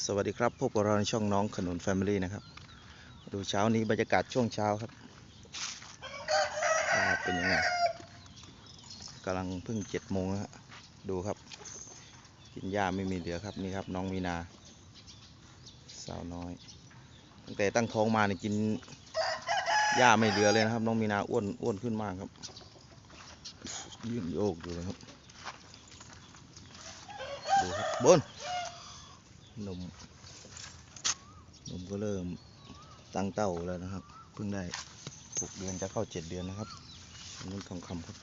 สวัสดีครับพบกับเราในช่องน้องขนุนแฟมิลี่นะครับ ดูเช้านี้บรรยากาศช่วงเช้าครับเป็นยังไงกำลังเพิ่งเจ็ดโมงฮะดูครับ กินหญ้าไม่มีเหลือครับนี่ครับน้องมีนา สาวน้อย ตั้งแต่ตั้งท้องมาเนี่ยกินหญ้าไม่เหลือเลยนะครับ น้องมีนาอ้วนอ้วนขึ้นมากครับ ยืนโยกอยู่เลยครับดูครับบน นม นมก็เริ่มตั้งเต้าแล้วนะครับ เพิ่งได้หกเดือนจะเข้าเจ็ดเดือนนะครับอันนี้ทองคำครับ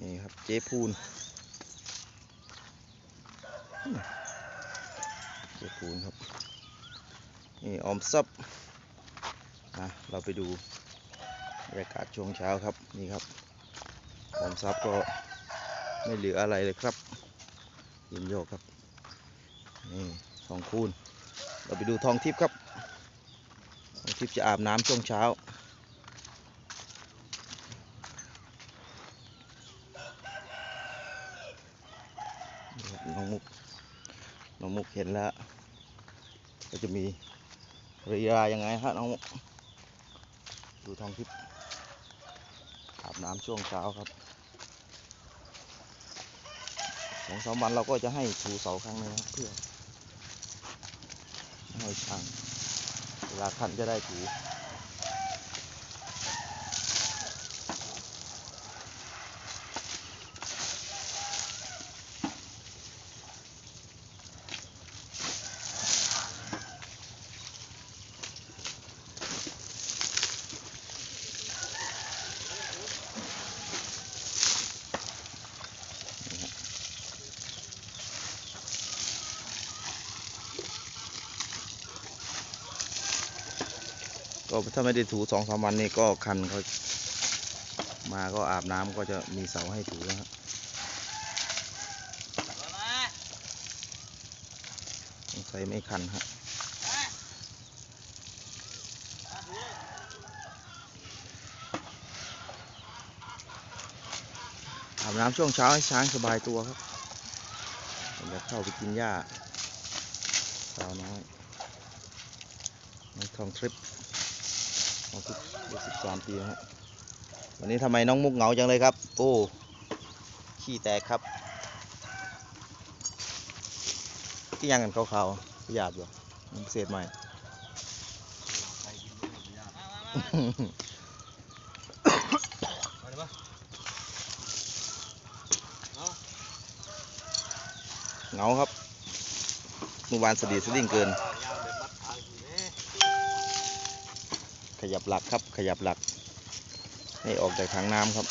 นี่ครับเจ๊พูน เจ๊พูนครับ นี่ออมซับนะเราไปดูบรรยากาศช่วงเช้าครับ นี่ครับออมซับก็ไม่เหลืออะไรเลยครับ ยินโยกครับ นี่ทองคูณเราไปดูทองทิพย์ครับ ทองทิพย์จะอาบน้ำช่วงเช้า น้องมุก น้องมุกเห็นแล้ว ก็จะมีรีรายังไงฮะน้องมุก ดูทองทิพย์อาบน้ำช่วงเช้าครับสองสามวันเราก็จะให้ถูเสาครั้งนึงครับเพื่อ ให้ช่างเวลาขันจะได้ถู ก็ถ้าไม่ได้ถูสองสามวันนี้ก็คันเขามาก็อาบน้ำก็จะมีเสาให้ถูแล้วฮะสงสัยไม่คันฮะอาบน้ำช่วงเช้าให้ช้างสบายตัวครับเดี๋ยวเข้าไปกินหญ้าสาวน้อยน้องทองทริป องทิพย์อายุสิบสามปีนะฮะวันนี้ทำไมน้องมุกเหงาจังเลยครับ โอ้ขี้แตกครับที่ยังกันขาวๆหยาบอยู่มันเศษใหม่เหงาครับเมื่อวานสะดีสลิ่งเกิน ขยับหลักครับ ขยับหลัก ให้ออกจากถังน้ำครับ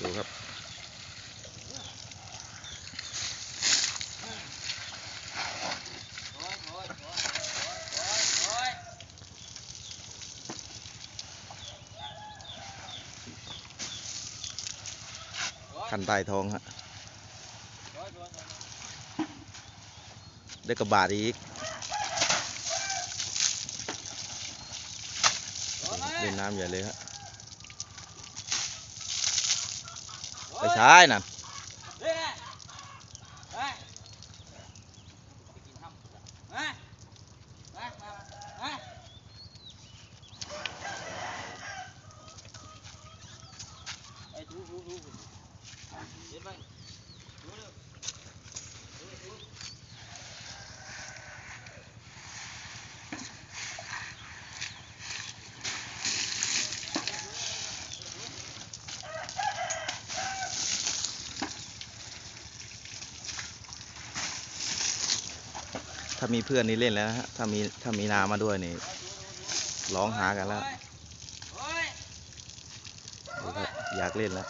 ดูครับ คันใต้ท้องฮะได้กระบาดอีก เล่นน้ำใหญ่เลยฮะไปซ้ายนั่น ถ้ามีเพื่อนนี่เล่นแล้วนะฮะถ้ามีถ้ามีนามาด้วยนี่ร้องหากันแล้วอยากเล่นแล้ว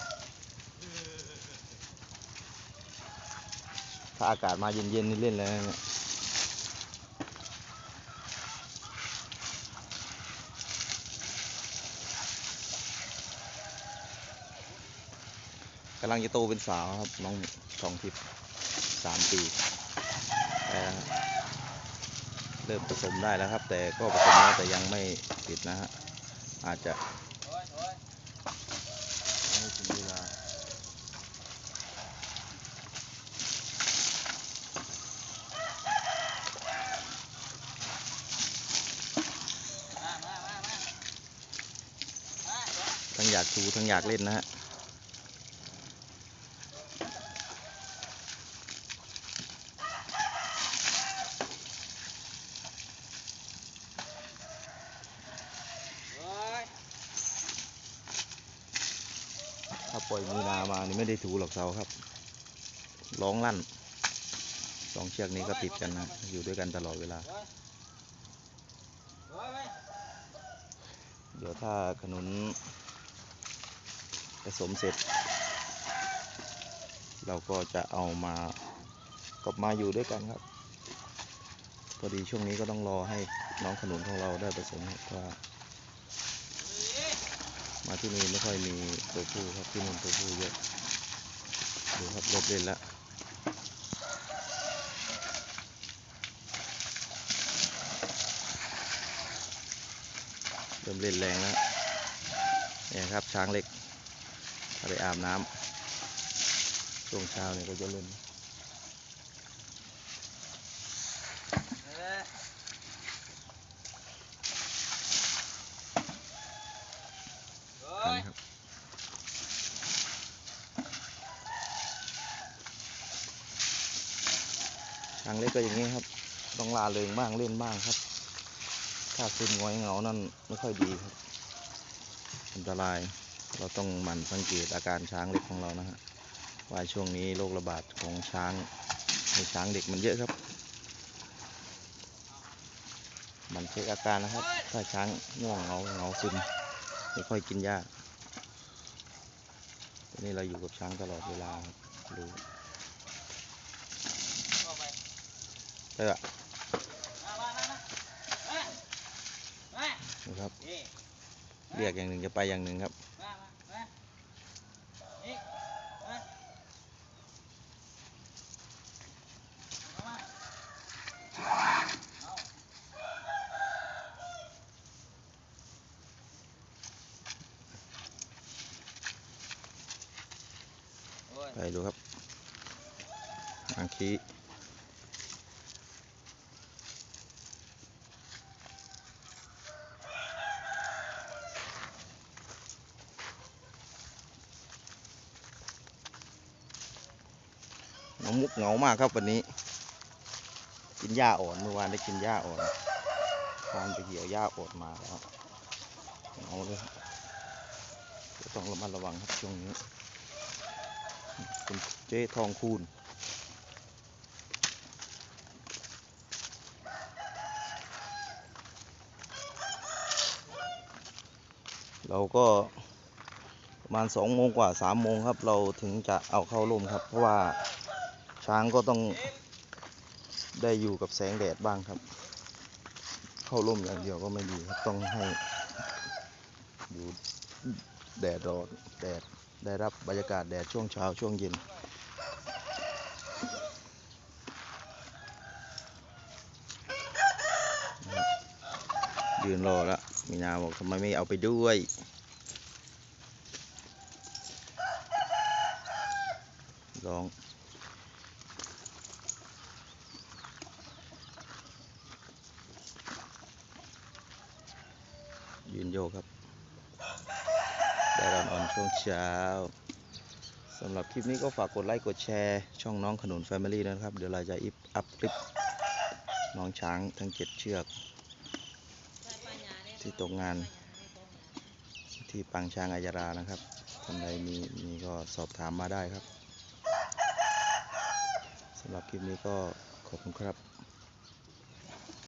ถ้าอากาศมาเย็นๆนี่เล่นแล้วเนี่ยกำลังจะโตเป็นสาวครับ น้องทองทิพย์สามปี แต่ ริ่มผสมได้แล้วครับ แต่ก็ผสมแล้วแต่ยังไม่ติดนะฮะอาจจะเวลาทั้งอยากชูทั้งอยากเล่นนะฮะ ล่อยมีนามานี่ไม่ได้ถูหรอกเสาครับ ร้องลั่นสองเชือกนี้ก็ติดกันนะ อยู่ด้วยกันตลอดเวลา เดี๋ยวถ้าขนุนผสมเสร็จ เราก็จะเอามากลับมาอยู่ด้วยกันครับ พอดีช่วงนี้ก็ต้องรอให้น้องขนุนของเราได้ผสมเพราะว่า มาที่นี่ไม่ค่อยมีตัวผู้ครับที่นู่นตัวผู้เยอะดูครับรถเล่นล้วเริ่มเล่นแรงแล้วเนี่ยครับช้างเล็กไปอาบน้ำช่วงเช้าเนี่ยก็จะเล่นกัน ครับช้างเล็กก็อย่างนี้ครับ ต้องลาเริงบ้างเล่นบ้างครับ ถ้าซึมงอยเหงานั่นไม่ค่อยดีครับ อันตราย เราต้องหมั่นสังเกตอาการช้างเล็กของเรานะฮะ ว่าช่วงนี้โรคระบาดของช้างในช้างเด็กมันเยอะครับ มันเช็คอาการนะครับ ถ้าช้างง่วงเหงาเหงาซึมไม่ค่อยกินหญ้า นนี้เราอยู่กับช้างตลอดเวลาครับรู้เออนะครับเรียกอย่างหนึ่งจะไปอย่างหนึ่งครับ ไปดูครับอังคีน้องมุกเหงามากครับวันนี้ กินหญ้าอ่อนเมื่อวานได้กินหญ้าอ่อนวานไปเกี่ยวหญ้าอ่อนมาแล้วเหงาเลยต้องระมัดระวังครับช่วงนี้ คุณเจ๊ทองคูณเราก็ประมาณสองโมงกว่าสามโมงครับ เราถึงจะเอาเข้าร่มครับ เพราะว่าช้างก็ต้องได้อยู่กับแสงแดดบ้างครับ เข้าร่มอย่างเดียวก็ไม่ดีครับต้องให้อยู่แดดร้อนแดด ได้รับบรรยากาศแดดช่วงเช้าช่วงเย็น ยืนรอแล้วมีนาบอกทำไมไม่เอาไปด้วยร้องยืนโยกครับ ช่วงเช้าสำหรับคลิปนี้ก็ฝากกดไลค์กดแชร์ ช่องน้องขนุน Family ด้วยนะครับ เดี๋ยวเราจะอิปอัพคลิปน้องช้างทั้งเจ็ดเชือก ที่ตกงานที่ปางช้างอายารานะครับท่านใดมีมีก็สอบถามมาได้ครับสำหรับคลิปนี้ก็ขอบคุณครับ